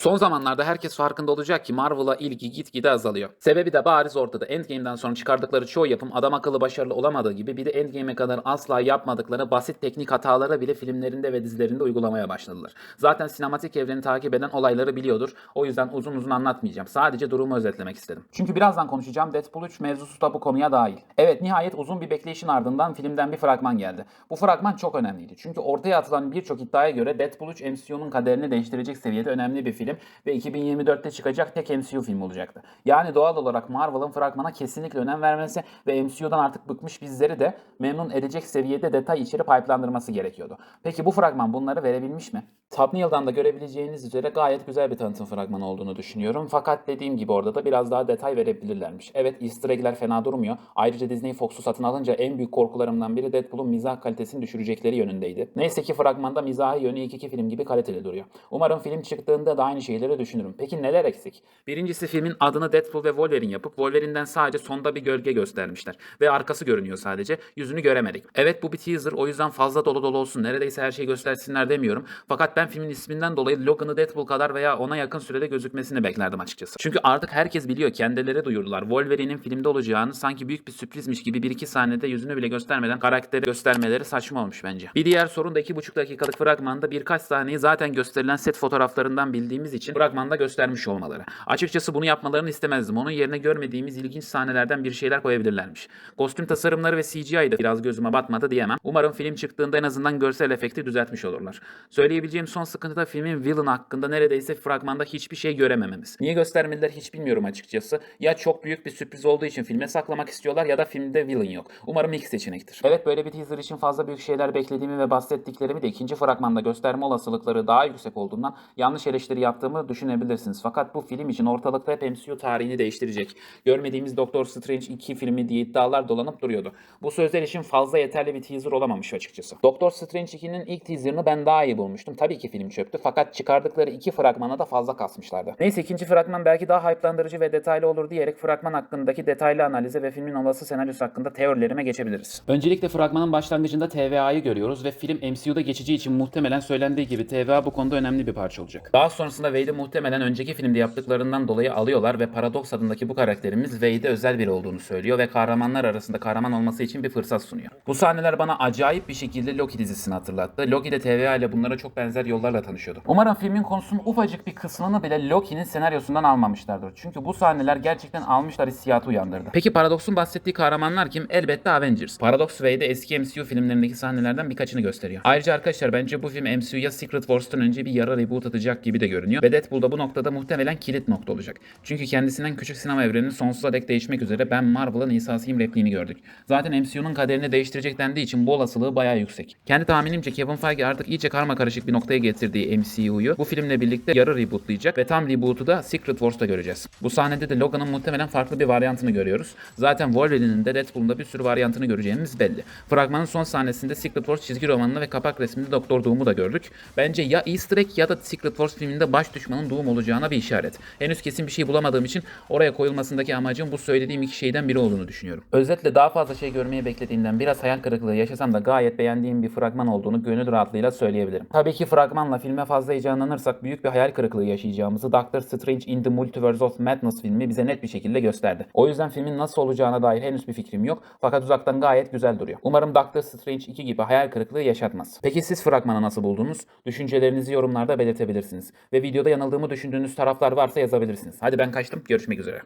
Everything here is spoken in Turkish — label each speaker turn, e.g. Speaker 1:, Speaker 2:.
Speaker 1: Son zamanlarda herkes farkında olacak ki Marvel'a ilgi gitgide azalıyor. Sebebi de bariz ortada. Endgame'den sonra çıkardıkları çoğu yapım adam akıllı başarılı olamadığı gibi bir de Endgame'e kadar asla yapmadıkları basit teknik hatalara bile filmlerinde ve dizilerinde uygulamaya başladılar. Zaten sinematik evreni takip eden olayları biliyordur. O yüzden uzun uzun anlatmayacağım. Sadece durumu özetlemek istedim. Çünkü birazdan konuşacağım Deadpool 3 mevzusu da bu konuya dahil. Evet nihayet uzun bir bekleyişin ardından filmden bir fragman geldi. Bu fragman çok önemliydi. Çünkü ortaya atılan birçok iddiaya göre Deadpool 3 MCU'nun kaderini değiştirecek seviyede önemli bir film ve 2024'te çıkacak tek MCU film olacaktı. Yani doğal olarak Marvel'ın fragmana kesinlikle önem vermesi ve MCU'dan artık bıkmış bizleri de memnun edecek seviyede detay içeri pipelandırması gerekiyordu. Peki bu fragman bunları verebilmiş mi? Thumbnail'dan da görebileceğiniz üzere gayet güzel bir tanıtım fragmanı olduğunu düşünüyorum. Fakat dediğim gibi orada da biraz daha detay verebilirlermiş. Evet easter egg'ler fena durmuyor. Ayrıca Disney Fox'u satın alınca en büyük korkularımdan biri Deadpool'un mizah kalitesini düşürecekleri yönündeydi. Neyse ki fragmanda mizahı yönü ilk iki film gibi kaliteli duruyor. Umarım film çıktığında da aynı şeyleri düşünürüm. Peki neler eksik? Birincisi filmin adını Deadpool ve Wolverine yapıp Wolverine'den sadece sonda bir gölge göstermişler. Ve arkası görünüyor sadece. Yüzünü göremedik. Evet bu bir teaser o yüzden fazla dolu dolu olsun. Neredeyse her şeyi göstersinler demiyorum. Fakat ben filmin isminden dolayı Logan'ı Deadpool kadar veya ona yakın sürede gözükmesini beklerdim açıkçası. Çünkü artık herkes biliyor kendileri duyurdular. Wolverine'in filmde olacağını sanki büyük bir sürprizmiş gibi bir iki sahnede yüzünü bile göstermeden karakteri göstermeleri saçma olmuş bence. Bir diğer sorun da iki buçuk dakikalık fragmanda birkaç sahneyi zaten gösterilen set fotoğraflarından bildiğimiz için fragmanda göstermiş olmaları. Açıkçası bunu yapmalarını istemezdim. Onun yerine görmediğimiz ilginç sahnelerden bir şeyler koyabilirlermiş. Kostüm tasarımları ve CGI de biraz gözüme batmadı diyemem. Umarım film çıktığında en azından görsel efekti düzeltmiş olurlar. Söyleyebileceğim son sıkıntı da filmin villain hakkında neredeyse fragmanda hiçbir şey göremememiz. Niye göstermediler hiç bilmiyorum açıkçası. Ya çok büyük bir sürpriz olduğu için filme saklamak istiyorlar ya da filmde villain yok. Umarım ilk seçenektir. Evet böyle bir teaser için fazla büyük şeyler beklediğimi ve bahsettiklerimi de ikinci fragmanda gösterme olasılıkları daha yüksek olduğundan yanlış eleştiri yaptığımı düşünebilirsiniz. Fakat bu film için ortalıkta hep MCU tarihini değiştirecek. Görmediğimiz Doctor Strange 2 filmi diye iddialar dolanıp duruyordu. Bu sözler için fazla yeterli bir teaser olamamış açıkçası. Doctor Strange 2'nin ilk teaserını ben daha iyi bulmuştum. Tabii ki film çöktü fakat çıkardıkları iki fragmana da fazla kasmışlardı. Neyse ikinci fragman belki daha hype'landırıcı ve detaylı olur diyerek fragman hakkındaki detaylı analize ve filmin olası senaryosu hakkında teorilerime geçebiliriz. Öncelikle fragmanın başlangıcında TVA'yı görüyoruz ve film MCU'da geçici için muhtemelen söylendiği gibi TVA bu konuda önemli bir parça olacak. Daha sonrasında Wade'i muhtemelen önceki filmde yaptıklarından dolayı alıyorlar ve Paradox adındaki bu karakterimiz Wade'e özel biri olduğunu söylüyor ve kahramanlar arasında kahraman olması için bir fırsat sunuyor. Bu sahneler bana acayip bir şekilde Loki dizisini hatırlattı. Loki de TVA ile bunlara çok benzer yollarla tanışıyordu. Umarım filmin konusunun ufacık bir kısmını bile Loki'nin senaryosundan almamışlardır. Çünkü bu sahneler gerçekten almışlar hissiyatı uyandırdı. Peki Paradox'un bahsettiği kahramanlar kim? Elbette Avengers. Paradox Wade'e eski MCU filmlerindeki sahnelerden birkaçını gösteriyor. Ayrıca arkadaşlar bence bu film MCU'ya Secret Wars'tan önce bir yara reboot atacak gibi de görünüyor. Ve Deadpool da bu noktada muhtemelen kilit nokta olacak. Çünkü kendisinden küçük sinema evreninin sonsuza dek değişmek üzere ben Marvel'ın İsa'sıyım repliğini gördük. Zaten MCU'nun kaderini değiştirecek dendiği için bu olasılığı bayağı yüksek. Kendi tahminimce Kevin Feige artık iyice karma karışık bir noktaya getirdiği MCU'yu bu filmle birlikte yarı rebootlayacak ve tam reboot'u da Secret Wars'ta göreceğiz. Bu sahnede de Logan'ın muhtemelen farklı bir varyantını görüyoruz. Zaten Wolverine'in de Deadpool'un da bir sürü varyantını göreceğimiz belli. Fragmanın son sahnesinde Secret Wars çizgi romanını ve kapak resminde Doktor Doom'u da gördük. Bence ya Easter egg ya da Secret Wars filminde baş düşmanın Doom olacağına bir işaret. Henüz kesin bir şey bulamadığım için oraya koyulmasındaki amacım bu söylediğim iki şeyden biri olduğunu düşünüyorum. Özetle daha fazla şey görmeye beklediğimden biraz hayal kırıklığı yaşasam da gayet beğendiğim bir fragman olduğunu gönül rahatlığıyla söyleyebilirim. Tabii ki fragmanla filme fazla heyecanlanırsak büyük bir hayal kırıklığı yaşayacağımızı Doctor Strange in the Multiverse of Madness filmi bize net bir şekilde gösterdi. O yüzden filmin nasıl olacağına dair henüz bir fikrim yok fakat uzaktan gayet güzel duruyor. Umarım Doctor Strange 2 gibi hayal kırıklığı yaşatmaz. Peki siz fragmanı nasıl buldunuz? Düşüncelerinizi yorumlarda belirtebilirsiniz. Ve videoda yanıldığımı düşündüğünüz taraflar varsa yazabilirsiniz. Hadi ben kaçtım. Görüşmek üzere.